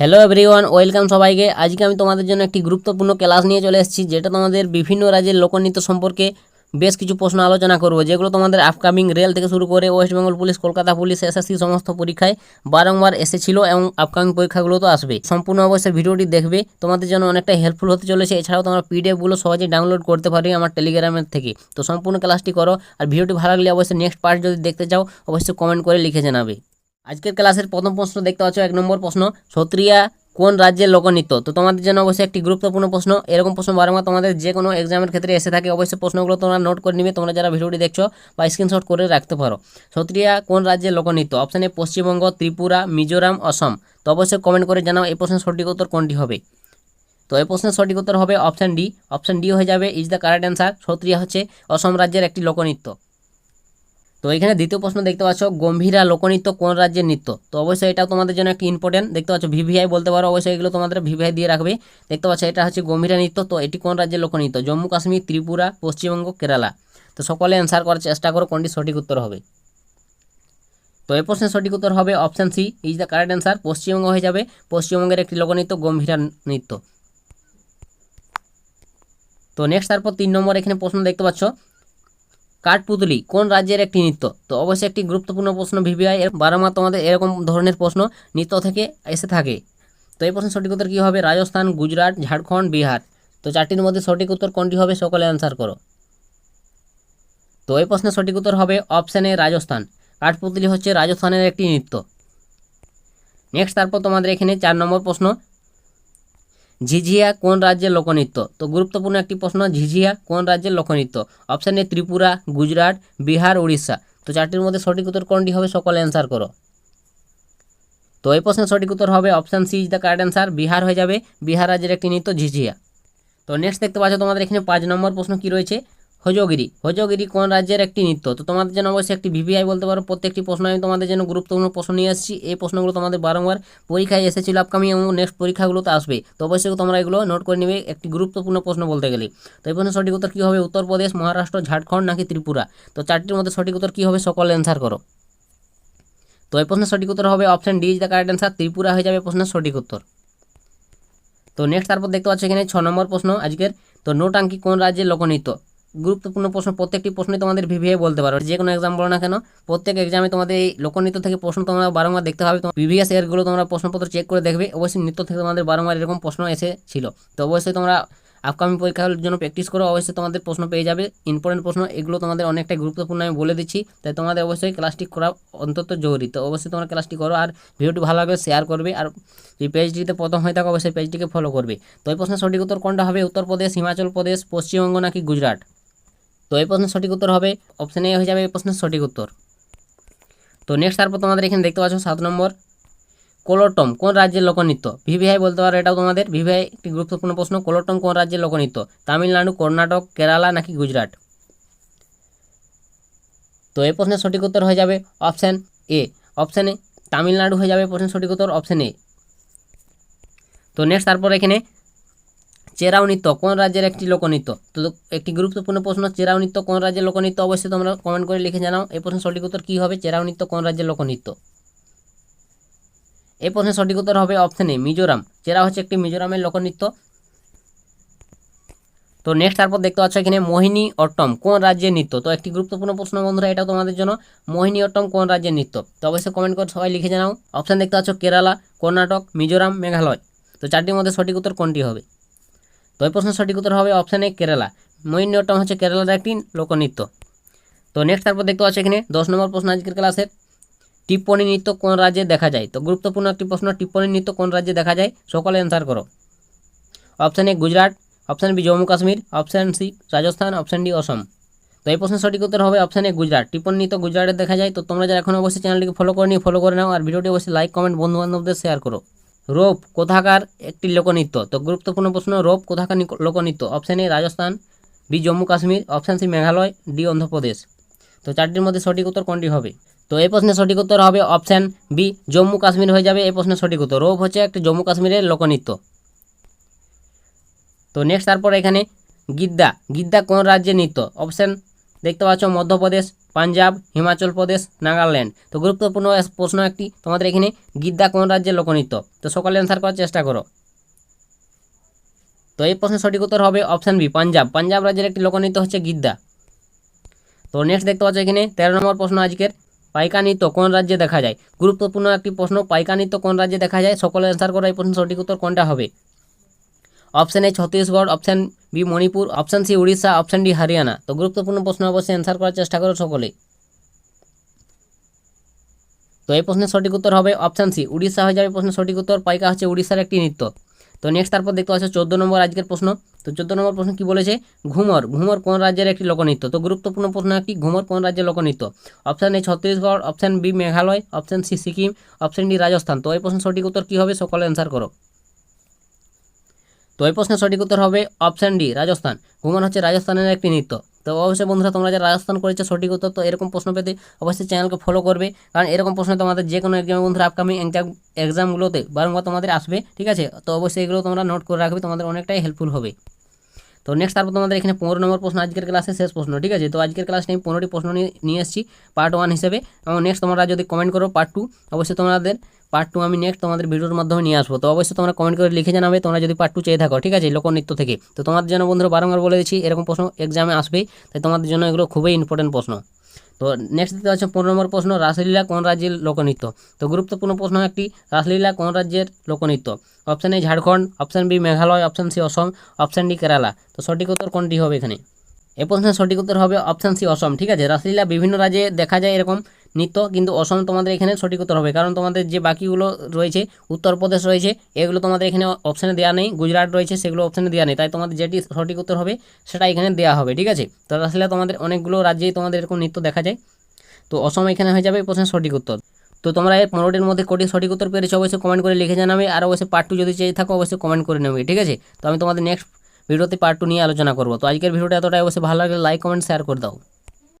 Hello everyone welcome সবাইকে। আজকে আমি তোমাদের জন্য একটি গুরুত্বপূর্ণ ক্লাস নিয়ে চলে এসেছি, যেটা তোমাদের বিভিন্ন রাজ্যের লোকনৃত্য সম্পর্কে বেশ কিছু প্রশ্ন আলোচনা করব, যেগুলো তোমাদের আপকামিং রেল থেকে শুরু করে West Bengal police Kolkata police SSC সমস্ত পরীক্ষায় বারংবার এসেছিল এবং আপকামিং পরীক্ষাগুলো তো আসবে। সম্পূর্ণ অবশ্যই ভিডিওটি দেখবে, তোমাদের জন্য অনেকটা হেল্পফুল হতে চলেছে। এছাড়াও তোমরা পিডিএফগুলো সহজেই ডাউনলোড করতে পারবে আমার টেলিগ্রামের থেকে। তো সম্পূর্ণ ক্লাসটি করো, আর ভিডিওটি ভালো লাগলে অবশ্যই নেক্সট পার্ট যদি দেখতে চাও, অবশ্যই কমেন্ট করে লিখে জানাবে। আজকের ক্লাসের প্রথম প্রশ্ন দেখতে পাচ্ছ, এক নম্বর প্রশ্ন, সত্রিয়া কোন রাজ্যের লোকনৃত্য? তো তোমাদের জন্য অবশ্যই একটি গুরুত্বপূর্ণ প্রশ্ন। এরকম প্রশ্ন বারবার তোমাদের যে কোনো এক্সামের ক্ষেত্রে এসে থাকে, অবশ্যই প্রশ্নগুলো তোমরা নোট করে নিবে। তোমরা যারা ভিডিওটি দেখছ বা স্ক্রিনশট করে রাখতে পারো। সত্রিয়া কোন রাজ্যের লোকনৃত্য? অপশানে পশ্চিমবঙ্গ, ত্রিপুরা, মিজোরাম, অসম। তো অবশ্যই কমেন্ট করে জানাও এই প্রশ্নের সঠিক উত্তর কোনটি হবে। তো এই প্রশ্নের সঠিক উত্তর হবে অপশান ডি অপশান ডি হয়ে যাবে is the correct answer Sattriya হচ্ছে অসম রাজ্যের একটি লোকনৃত্য। তো এখানে দ্বিতীয় প্রশ্ন দেখতে পাচ্ছ, গম্ভীরা লোকনৃত্য কোন রাজ্যের নৃত্য? তো অবশ্যই এটাও তোমাদের জন্য একটি ইম্পর্টেন্ট দেখতে পাচ্ছ, ভিভিআই বলতে পারো, অবশ্যই এগুলো তোমাদের ভিভিআই দিয়ে রাখবে। দেখতে পাচ্ছ, এটা হচ্ছে গম্ভীরা নৃত্য। তো এটি কোন রাজ্যের লোকনৃত্য? জম্মু, কাশ্মীর, ত্রিপুরা, পশ্চিমবঙ্গ, কেরালা। তো সকলে অ্যান্সার করার চেষ্টা করো, কোনটি সঠিক উত্তর হবে। তো এই প্রশ্নের সঠিক উত্তর হবে option C is the correct answer Paschimbanga হয়ে যাবে। পশ্চিমবঙ্গের একটি লোকনৃত্য গম্ভীরা নৃত্য। তো নেক্সট তারপর তিন নম্বর এখানে প্রশ্ন দেখতে পাচ্ছ কাঠপুতলি, কোন রাজ্যের একটি নৃত্য? তো অবশ্যই একটি গুরুত্বপূর্ণ প্রশ্ন, ভিভিআই এর বারবার তোমাদের এরকম ধরনের প্রশ্ন নৃত্য থেকে এসে থাকে। তো এই প্রশ্নের সঠিক উত্তর কী হবে? রাজস্থান, গুজরাট, ঝাড়খণ্ড, বিহার। তো চারটির মধ্যে সঠিক উত্তর কোনটি হবে সকলে অ্যান্সার করো। তো এই প্রশ্নের সঠিক উত্তর হবে অপশান রাজস্থান। কাঠপুতলি হচ্ছে রাজস্থানের একটি নৃত্য। নেক্সট তারপর তোমাদের এখানে চার নম্বর প্রশ্ন। ঝিঝিয়া কোন রাজ্যের লোকনৃত্য? তো গুরুত্বপূর্ণ একটি প্রশ্ন, ঝিঝিয়া কোন রাজ্যের লোকনৃত্য? Option A Tripura, Gujarat, Bihar, Orissa. তো চারটির মধ্যে সঠিক উত্তর কোনটি হবে সকলে অ্যান্সার করো। তো এই প্রশ্নের সঠিক উত্তর হবে option C is the correct answer Bihar হয়ে যাবে। বিহার রাজ্যের একটি নৃত্য, ঝিঝিয়া। তো নেক্সট দেখতে পাচ্ছ তোমাদের এখানে পাঁচ নম্বর প্রশ্ন কি রয়েছে? হজগিরি। হজগিরি কোন রাজ্যের একটি নৃত্য? তো তোমাদের জন্য অবশ্যই একটি ভিভিআই বলতে পারো। প্রত্যেকটি প্রশ্ন আমি তোমাদের জন্য গুরুত্বপূর্ণ প্রশ্ন নিয়ে আসছি। এই প্রশ্নগুলো তোমাদের বারংবার পরীক্ষায় এসেছিল। আপকামিং এবং নেক্সট পরীক্ষাগুলোতে আসবে। তো অবশ্যই তোমরা এগুলো নোট করে নেবে। একটি গুরুত্বপূর্ণ প্রশ্ন বলতে গেলে। তো এই প্রশ্নের সঠিক উত্তর কী হবে? উত্তরপ্রদেশ মহারাষ্ট্র, ঝাড়খণ্ড নাকি ত্রিপুরা? তো চারটির মধ্যে সঠিক উত্তর কী হবে? সকল অ্যান্সার করো। তো এই প্রশ্নের সঠিক উত্তর হবে option D is the correct answer Tripura হয়ে যাবে প্রশ্নের সঠিক উত্তর। তো নেক্সট তারপর দেখতে পাচ্ছ এখানে ছ নম্বর প্রশ্ন আজকের। তো নোটাঙ্কি কোন রাজ্যের লোকনৃত্য? গুরুত্বপূর্ণ প্রশ্ন, প্রত্যেকটি প্রশ্নে তোমাদের ভিভিএ বলতে পারো। যে কোনো এক্সাম বলো না কেন, প্রত্যেক এক্সামে তোমাদের এই লোকনৃত্য থেকে প্রশ্ন তোমরা বারংবার দেখতে হবে তোমার প্রিভিয়াস ইয়ারগুলো তোমরা প্রশ্নপত্র চেক করে দেখবে। অবশ্যই নৃত্য থেকে তোমাদের বারংবার এরকম প্রশ্ন এসেছিল। তো অবশ্যই তোমরা আপকামিং পরীক্ষার জন্য প্র্যাকটিস করো। অবশ্যই তোমাদের প্রশ্ন পেয়ে যাবে। ইম্পর্টেন্ট প্রশ্ন, এগুলো তোমাদের অনেকটাই গুরুত্বপূর্ণ আমি বলে দিচ্ছি। তাই তোমাদের অবশ্যই ক্লাসটি করা অন্তত জরুরি। তো অবশ্যই তোমরা ক্লাসটি করো আর ভিডিওটি ভালো শেয়ার করবে। আর এই পেজটিতে প্রথম হয়ে থাকো, অবশ্যই পেজটিকে ফলো করবে। তো এই প্রশ্নের সঠিক উত্তর কোনটা হবে? উত্তরপ্রদেশ হিমাচল প্রদেশ, পশ্চিমবঙ্গ নাকি গুজরাট? তো এই প্রশ্নের সঠিক উত্তর হবে অপশান এ হয়ে যাবে এই প্রশ্নের সঠিক উত্তর। তো নেক্সট তারপর তোমাদের এখানে দেখতে পাচ্ছ সাত নম্বর। কোলোটম, কোন রাজ্যের লোকনৃত্য? ভিভিআই বলতে পারো এটাও তোমাদের। ভিভিআই একটি গুরুত্বপূর্ণ প্রশ্ন, কোলোটম কোন রাজ্যের লোকনৃত্য? তামিলনাড়ু, কর্ণাটক, কেরালা নাকি গুজরাট? তো এই প্রশ্নের সঠিক উত্তর হয়ে যাবে অপশান এ অপশান তামিলনাড়ু হয়ে যাবে প্রশ্নের সঠিক উত্তর অপশান এ তো নেক্সট তারপর এখানে চেরাও নৃত্য কোন রাজ্যের একটি লোকনৃত্য? তো একটি গুরুত্বপূর্ণ প্রশ্ন চেরাও নৃত্য কোন রাজ্যের লোকনৃত্য? অবশ্যই তোমরা কমেন্ট করে লিখে জানাও। এই প্রশ্নের সঠিক উত্তর কী হবে? চেরাও নৃত্য কোন রাজ্যের লোকনৃত্য? এই প্রশ্নের সঠিক উত্তর হবে অপশান মিজোরাম। চেরা হচ্ছে একটি মিজোরামের লোকনৃত্য। তো নেক্সট তারপর দেখতে পাচ্ছ এখানে মোহিনী অট্টম, কোন রাজ্যের নৃত্য? তো একটি গুরুত্বপূর্ণ প্রশ্ন বন্ধুরা, এটাও তোমাদের জন্য। মোহিনী অট্টম কোন রাজ্যের নৃত্য? তো অবশ্যই কমেন্ট করে সবাই লিখে জানাও। অপশান দেখতে পাচ্ছ কেরালা, কর্ণাটক, মিজোরাম, মেঘালয়। তো চারটির মধ্যে সঠিক উত্তর কোনটি হবে? তো এই প্রশ্নের সঠিক উত্তর হবে অপশান কেরালা মোহিনীঅট্টম হচ্ছে কেরালার একটি লোকনৃত্য। তো নেক্সট তারপর দেখতে পাচ্ছ এখানে দশ নম্বর প্রশ্ন আজকের ক্লাসের টিপ্পনী নৃত্য কোন রাজ্যে দেখা যায়? তো গুরুত্বপূর্ণ একটি প্রশ্ন টিপ্পনী নৃত্য কোন রাজ্যে দেখা যায়? সকলে অ্যান্সার করো option A Gujarat option B Jammu Kashmir option C Rajasthan option D Assam তো এই প্রশ্নের সঠিক উত্তর হবে অপশান এ গুজরাট টিপ্পনী নৃত্য গুজরাটে দেখা যায়। তো তোমরা যারা এখন অবশ্যই চ্যানেলটিকে ফলো করে নিয়ে ফলো করে নাও। আর ভিডিওটি অবশ্যই লাইক কমেন্ট বন্ধু বান্ধবদের শেয়ার করো। রোপ কোথাকার একটি লোকনৃত্য? তো গুরুত্বপূর্ণ প্রশ্ন, রোপ কোথাকার লোকনৃত্য? Option A Rajasthan. B Jammu Kashmir. Option C Meghalaya. D Andhra Pradesh. তো চারটির মধ্যে সঠিক উত্তর কোনটি হবে? তো এই প্রশ্নের সঠিক উত্তর হবে অপশান বি জম্মু কাশ্মীর হয়ে যাবে। এই প্রশ্নের সঠিক উত্তর, রোপ হচ্ছে একটি জম্মু কাশ্মীরের লোকনৃত্য। তো নেক্সট তারপর এখানে গিদ্দা। গিদ্দা কোন রাজ্যের নৃত্য? অপশান দেখতে পাচ্ছ মধ্যপ্রদেশ। পাঞ্জাব, হিমাচল প্রদেশ, নাগাল্যান্ড। তো গুরুত্বপূর্ণ প্রশ্ন একটি, তোমাদের এখানে গিদ্দা কোন রাজ্যের লোকনৃত্য? তো সকলে অ্যান্সার করার চেষ্টা করো। তো এই প্রশ্নের সঠিক উত্তর হবে অপশান বি পাঞ্জাব। পাঞ্জাব রাজ্যের একটি লোকনৃত্য হচ্ছে গিদ্দা। তো নেক্সট দেখতে পাচ্ছ এখানে তেরো নম্বর প্রশ্ন আজকের পাইকা নৃত্য কোন রাজ্যে দেখা যায়? গুরুত্বপূর্ণ একটি প্রশ্ন পাইকা নৃত্য কোন রাজ্যে দেখা যায়? সকলে অ্যান্সার করো, এই প্রশ্নের সঠিক উত্তর কোনটা হবে? Option A Chhattisgarh option B Manipur option C Orissa option D Haryana তো গুরুত্বপূর্ণ প্রশ্ন অবশ্যই অ্যান্সার করার চেষ্টা করো সকলে তো এই প্রশ্নের সঠিক উত্তর হবে অপশান সি উড়িষ্যা হয়ে যাবে প্রশ্নের সঠিক উত্তর। পাইকা হচ্ছে উড়িষ্যার একটি নৃত্য। তো নেক্সট তারপর দেখতে পাচ্ছ চোদ্দ নম্বর আজকের প্রশ্ন। তো চোদ্দ নম্বর প্রশ্ন কি বলেছে? ঘুমর। ঘুমর কোন রাজ্যের একটি লোকনৃত্য? তো গুরুত্বপূর্ণ প্রশ্ন একটি ঘুমর কোন রাজ্যের লোকনৃত্য? Option A Chhattisgarh option B Meghalaya option C Sikkim option D Rajasthan তো এই প্রশ্নের সঠিক উত্তর কী হবে? সকলে অ্যান্সার করো। তো এই প্রশ্নের সঠিক উত্তর হবে অপশান ডি, রাজস্থান। ঘুমন হচ্ছে রাজস্থানের একটি নৃত্য। তো অবশ্যই বন্ধুরা, তোমরা যারা রাজস্থান করেছ, সঠিক উত্তর তো এরকম প্রশ্ন পেতে অবশ্যই চ্যানেলকে ফলো করবে। কারণ এরকম প্রশ্ন তোমাদের যে কোনো এক্সাম বন্ধুরা আপকামিং এক্সাম এক্সামগুলোতে বারংবার তোমাদের আসবে, ঠিক আছে? তো অবশ্যই এগুলো তোমরা নোট করে রাখবে, তোমাদের অনেকটাই হেল্পফুল হবে। তো নেক্সট তারপর তোমাদের এখানে পনেরো নম্বর প্রশ্ন, আজকের ক্লাসে শেষ প্রশ্ন, ঠিক আছে? তো আজকের ক্লাসে আমি পনেরোটি প্রশ্ন নিয়ে এসেছি পার্ট ওয়ান হিসেবে। এবং নেক্সট তোমরা যদি কমেন্ট করো পার্ট টু অবশ্যই তোমাদের পার্ট টু আমি নেক্সট তোমাদের ভিডিওর মাধ্যমে নিয়ে আসব। তো অবশ্যই তোমরা কমেন্ট করে লিখে জানাবে, তোমরা যদি পার্ট টু চেয়ে থাকো, ঠিক আছে? লোকনৃত্য থেকে। তো তোমাদের জন্য বন্ধুরা বারংবার বলে দিচ্ছি, এরকম প্রশ্ন এক্সামে আসবেই, তাই তোমাদের জন্য এগুলো খুবই ইম্পর্টেন্ট প্রশ্ন। তো নেক্সট দিতে হচ্ছে পনেরো নম্বর প্রশ্ন, রাসলীলা কোন রাজ্যের লোকনৃত্য? তো গুরুত্বপূর্ণ প্রশ্ন একটি, রাসলীলা কোন রাজ্যের লোকনৃত্য? Option A Jharkhand option B Meghalaya option C Assam option D Kerala. তো সঠিক উত্তর কোনটি হবে এখানে? এ প্রশ্নের সঠিক উত্তর হবে অপশান সি অসম, ঠিক আছে? রাসলীলা বিভিন্ন রাজ্যে দেখা যায় এরকম নৃত্য, কিন্তু অসম তোমাদের এখানে সঠিক উত্তর হবে। কারণ তোমাদের যে বাকিগুলো রয়েছে উত্তরপ্রদেশ রয়েছে, এগুলো তোমাদের এখানে অপশানে দেওয়া নেই। গুজরাট রয়েছে, সেগুলো অপশানে দেওয়া নেই। তাই তোমাদের যেটি সঠিক উত্তর হবে, সেটা এখানে দেওয়া হবে, ঠিক আছে? তো আসলে তোমাদের অনেকগুলো রাজ্যেই তোমাদের এরকম নৃত্য দেখা যায়। তো অসম এখানে হয়ে যাবে প্রশ্নের সঠিক উত্তর। তো তোমরা এই পনেরোটির মধ্যে কোটি সঠিক উত্তর পেরেছ অবশ্যই কমেন্ট করে লিখে জানাবে। আর অবশ্যই পার্ট টু যদি চেয়ে থাকো, অবশ্যই কমেন্ট করে নেবে, ঠিক আছে? তো আমি তোমাদের নেক্সট ভিডিওতে পার্ট টু নিয়ে আলোচনা করব। তো আজকের ভিডিওটা এতটাই। অবশ্যই ভালো লাগলে লাইক কমেন্ট শেয়ার করে দাও।